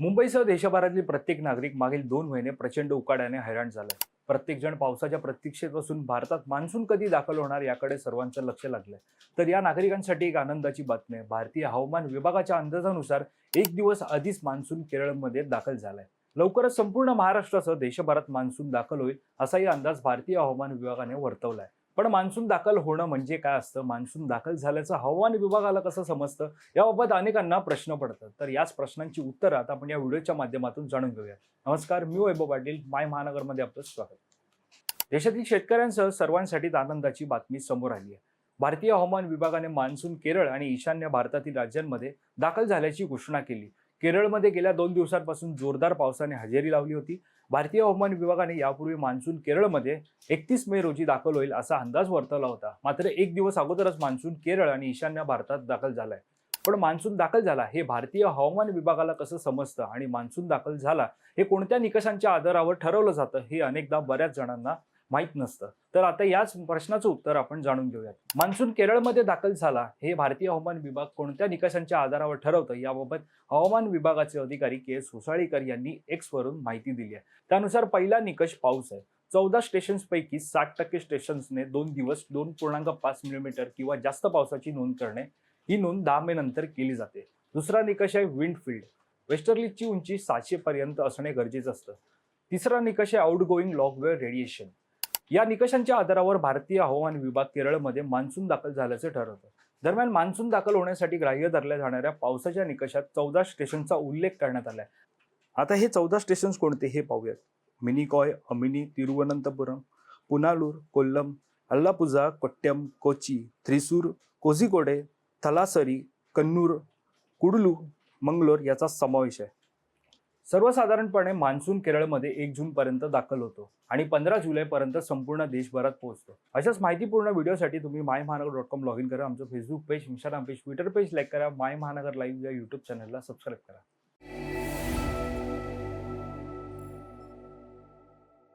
मुंबईसह देशभरातील प्रत्येक नागरिक मागील दोन महिने प्रचंड उकाड्याने हैराण झालाय. प्रत्येक जण पावसाच्या प्रतीक्षेत असून भारतात मान्सून कधी दाखल होणार याकडे सर्वांचं लक्ष लागलंय. तर या नागरिकांसाठी एक आनंदाची बातमी आहे. भारतीय हवामान विभागाच्या अंदाजानुसार एक दिवस आधीच मान्सून केरळमध्ये दाखल झालाय. लवकरच संपूर्ण महाराष्ट्रासह देशभरात मान्सून दाखल होईल असाही अंदाज भारतीय हवामान विभागाने वर्तवलाय. पण मान्सून दाखल होणं म्हणजे काय असतं? मान्सून दाखल झाल्याचं हवामान विभागाला कसं समजतं? याबाबत अनेकांना प्रश्न पडतात. तर याच प्रश्नांची उत्तरं आता आपण या व्हिडिओच्या माध्यमातून जाणून घेऊया नमस्कार मी वैभव पाटील. माय महानगरमध्ये आपलं स्वागत. देशातील शेतकऱ्यांसह सर्वांसाठीच आनंदाची बातमी समोर आली आहे. भारतीय हवामान विभागाने मान्सून केरळ आणि ईशान्य भारतातील राज्यांमध्ये दाखल झाल्याची घोषणा केली. केरळमध्ये गेल्या दोन दिवसांपासून जोरदार पावसाने हजेरी लावली होती. भारतीय हवामान विभागाने यापूर्वी मान्सून केरळमध्ये एकतीस मे रोजी दाखल होईल असा अंदाज वर्तवला होता. मात्र एक दिवस अगोदरच मान्सून केरळ आणि ईशान्य भारतात दाखल झालाय. पण मान्सून दाखल झाला हे भारतीय हवामान विभागाला कसं समजतं आणि मान्सून दाखल झाला हे कोणत्या निकषांच्या आधारावर ठरवलं जातं हे अनेकदा बऱ्याच जणांना माहीत नसतं. तर आता याच प्रश्नाचं उत्तर आपण जाणून घेऊयात. मान्सून केरळमध्ये दाखल झाला. हे भारतीय हवामान विभाग कोणत्या निकषांच्या आधारावर ठरवतं? याबाबत हवामान विभागाचे अधिकारी के. एस. होसाळीकर यांनी एक्सवरून माहिती दिली आहे. त्यानुसार पहिला निकष पाऊस आहे. चौदा स्टेशन्सपैकी साठ टक्के स्टेशन्सने दोन दिवस दोन पूर्णांक पाच मिलीमीटर किंवा जास्त पावसाची नोंद करणे ही नोंद दहा मे नंतर केली जाते. दुसरा निकष आहे विंडफील्ड. वेस्टर्लीची उंची सातशे पर्यंत असणे गरजेचं असतं. तिसरा निकष आहे आउट गोईंग लॉकवेअर रेडिएशन. या निकषांच्या आधारावर भारतीय हवामान विभाग केरळमध्ये मान्सून दाखल झाल्याचं ठरवतं. दरम्यान मान्सून दाखल होण्यासाठी ग्राह्य धरल्या जाणाऱ्या पावसाच्या निकषात चौदा स्टेशनचा उल्लेख करण्यात आलाय. आता हे चौदा स्टेशन्स कोणते हे पाहूयात. मिनिकॉय अमिनी तिरुवनंतपुरम पुनालूर कोल्लम अल्लापुझा कोट्टम कोची थ्रिसूर कोझिकोडे थलासरी कन्नूर कुडलू मंगलोर याचा समावेश आहे. सर्वसाधारणपणे मान्सून केरळमध्ये एक जून पर्यंत दाखल होतो आणि पंधरा जुलैपर्यंत संपूर्ण देशभरात पोहोचतो. अशाच माहितीपूर्ण व्हिडिओसाठी तुम्ही माय महानगर डॉट कॉम लॉग इन करा आमचं Facebook page Instagram page Twitter page like करा माय महानगर लाईव्ह या यूट्यूब चॅनलला सबस्क्राईब करा.